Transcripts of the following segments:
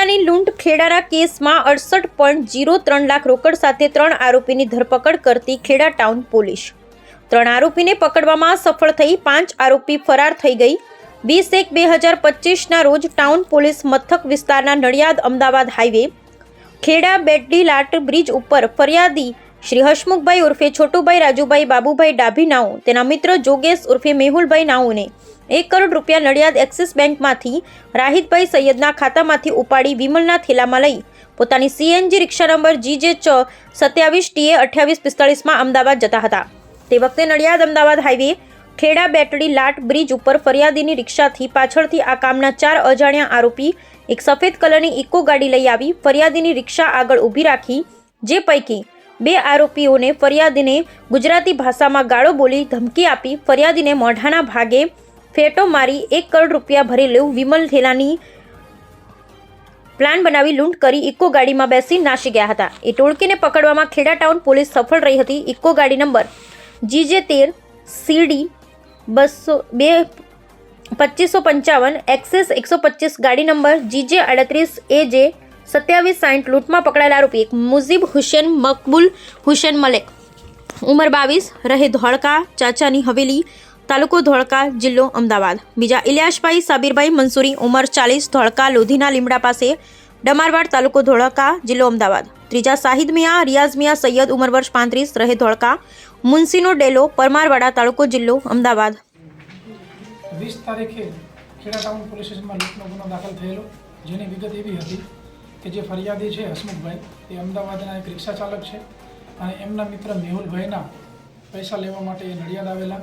રૂપિયાની લૂંટ ખેડાના કેસમાં અડસઠ પોઈન્ટ જીરો ત્રણ લાખ રોકડ સાથે ત્રણ આરોપીની ધરપકડ કરતી ખેડા ટાઉન પોલીસ. ત્રણ આરોપીને પકડવામાં સફળ થઈ પાંચ આરોપી ફરાર થઈ ગઈ. વીસ એક બે હજાર પચીસના રોજ ટાઉન પોલીસ મથક વિસ્તારના નડિયાદ અમદાવાદ હાઈવે ખેડા બેડડી લાટ બ્રિજ ઉપર ફરિયાદી શ્રી હસમુખભાઈ ઉર્ફે છોટુભાઈ રાજુભાઈ બાબુભાઈ ડાભી નાઉ, તેના મિત્ર જોગેશ ઉર્ફે મેહુલભાઈ નાઉને એક કરોડ રૂપિયા નડિયાદ એક્સિસ બેંકમાંથી રાહિતભાઈ સૈયદના ખાતામાંથી ઉપાડી વિમલના થેલામાં લઈ. પોતાની સીએનજી રિક્ષા નંબર જીજે ચ સત્યાવીસ ટીએ અઠ્યાવીસ પિસ્તાળીસમાં અમદાવાદ જતા હતા. તે વખતે નડિયાદ અમદાવાદ હાઈવે ખેડા બેટડી લાટ બ્રિજ ઉપર ફરિયાદીની રિક્ષાથી પાછળથી આ કામના ચાર અજાણ્યા આરોપી એક સફેદ કલરની ઇકો ગાડી લઈ આવી. ફરિયાદીની રિક્ષા આગળ ઊભી રાખી, જે પૈકી બે આરોપીઓને ફરિયાદીને ગુજરાતી ભાષામાં ગાળો બોલી ધમકી આપી ફરિયાદીને મોઢાના ભાગે ફેટો મારી એક કરોડ રૂપિયા ભરેલું વિમલ થેલાની પ્લાન બનાવી લૂંટ કરી ઇકો ગાડીમાં બેસી નાસી ગયા હતા. એ ટોળકીને પકડવામાં ખેડા ટાઉન પોલીસ સફળ રહી હતી. ઇકો ગાડી નંબર જીજે તેર સીડી બસો બે પચીસો પંચાવન એક્સેસ એકસો પચીસ ગાડી નંબર જીજે આડત્રીસ એ જે સત્યાવીસ સાઠ લૂંટમાં પકડાયેલા આરોપી એક મુઝીબ હુસેન મકબુલ હુસેન મલેક. ઉંમર બાવીસ રહે ધોળકા, ચાચાની હવેલી, તાલુકો ધોળકા, જિલ્લો અમદાવાદ. બીજા ઇલિયાસભાઈ સાબિરભાઈ મંસૂરી, ઉંમર ચાલીસ, ધોળકા, લોધીના લીમડા પાસે, ડમારવાડ તાલુકો ધોળકા, જિલ્લો અમદાવાદ. ત્રીજા શાહિદ મિયા, રિયાઝ મિયા, સૈયદ ઉંમર વર્ષ પાંત્રીસ રહે ધોળકા, મુનસીનો ડેલો, પરમારવાડા, તાલુકો જિલ્લો અમદાવાદ. વીસ તારીખે ખેડા ટાઉન પોલીસ સ્ટેશનમાં લૂંટનો ગુનો દાખલ થયેલો, જેની વિગત એવી હતી કે જે ફરિયાદી છે હસમુખભાઈ, એ અમદાવાદના એક રિક્ષા ચાલક છે અને એમના મિત્ર મેહુલભાઈના પૈસા લેવા માટે એ નડિયાદ આવેલા.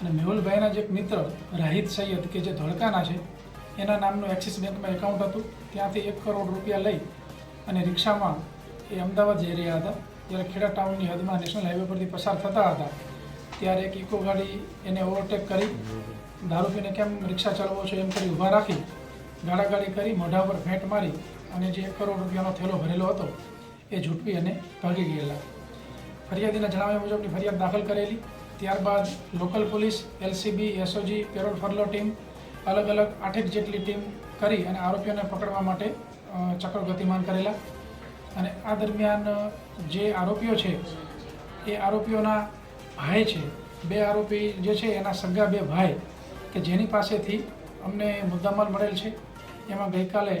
અને મેહુલભાઈના જે મિત્ર રાહિદ સૈયદ, કે જે ધોળકાના છે, એના નામનું એક્સિસ બેંકમાં એકાઉન્ટ હતું. ત્યાંથી એક કરોડ રૂપિયા લઈ અને રિક્ષામાં એ અમદાવાદ જઈ રહ્યા હતા. જ્યારે ખેડા ટાઉનની હદમાં નેશનલ હાઈવે પરથી પસાર થતા હતા. ત્યારે એક ઇકો ગાડી એને ઓવરટેક કરી. દારૂ પીને કેમ રિક્ષા ચલાવો છો એમ કરી ઊભા રાખી. ગાડાગાડી કરી મોઢા પર ફેંટ મારી અને જે એક કરોડ રૂપિયાનો થેલો ભરેલો હતો, એ ઝૂંટવી અને ભાગી ગયેલા. ફરિયાદીના જણાવ્યા મુજબની ફરિયાદ દાખલ કરેલી. ત્યારબાદ local police, LCB, SOG, parole furlough team, અલગ અલગ આઠેક જેટલી ટીમ કરી અને આરોપીઓને પકડવા માટે ચક્રો ગતિમાન કરેલા. અને આ દરમિયાન જે આરોપીઓ છે, એ આરોપીઓના ભાઈ છે. બે આરોપી જે છે, એના સગા બે ભાઈ, કે જેની પાસેથી અમને મુદ્દામાલ મળેલ છે. એમાં ગઈકાલે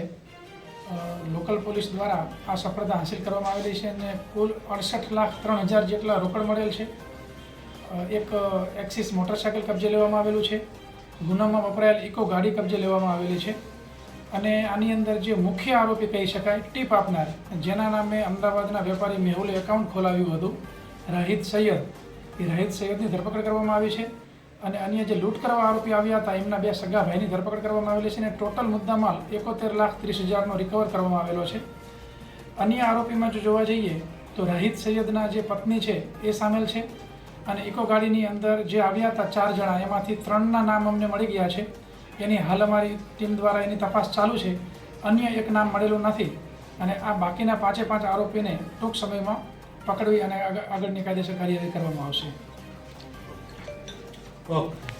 લોકલ પોલીસ દ્વારા આ સફળતા હાંસિલ કરવામાં આવેલી છે અને કુલ અડસઠ લાખ ત્રણ હજાર જેટલા રોકડ મળેલ છે. એક એક્સિસ મોટરસાયકલ કબજે લેવામાં આવેલું છે. ગુનામાં વપરાયેલ ઇકો ગાડી કબજે લેવામાં આવેલી છે. અને આની અંદર જે મુખ્ય આરોપી કહી શકાય, ટીપ આપનાર, જેના નામે અમદાવાદના વેપારી મેહુલે એકાઉન્ટ ખોલાવ્યું હતું. રાહિદ સૈયદ. એ રાહિદ સૈયદની ધરપકડ કરવામાં આવી છે. અને અન્ય જે લૂંટ કરવા આરોપી આવ્યા હતા, એમના બે સગા ભાઈની ધરપકડ કરવામાં આવેલી છે અને ટોટલ મુદ્દામાલ એકોતેર લાખ ત્રીસ હજારનો રિકવર કરવામાં આવેલો છે. અન્ય આરોપીમાં જો જોવા જઈએ, તો રાહિદ સૈયદના જે પત્ની છે, એ સામેલ છે અને ઇકો ગાડીની અંદર જે આવ્યા હતા ચાર જણા, એમાંથી ત્રણના નામ અમને મળી ગયા છે. એની હાલ અમારી ટીમ દ્વારા એની તપાસ ચાલુ છે. અન્ય એક નામ મળેલું નથી અને આ બાકીના પાંચે પાંચ આરોપીને ટૂંક સમયમાં પકડવી અને આગળ- આગળની કાયદેસર કાર્યવાહી કરવામાં આવશે. ಓಕೆ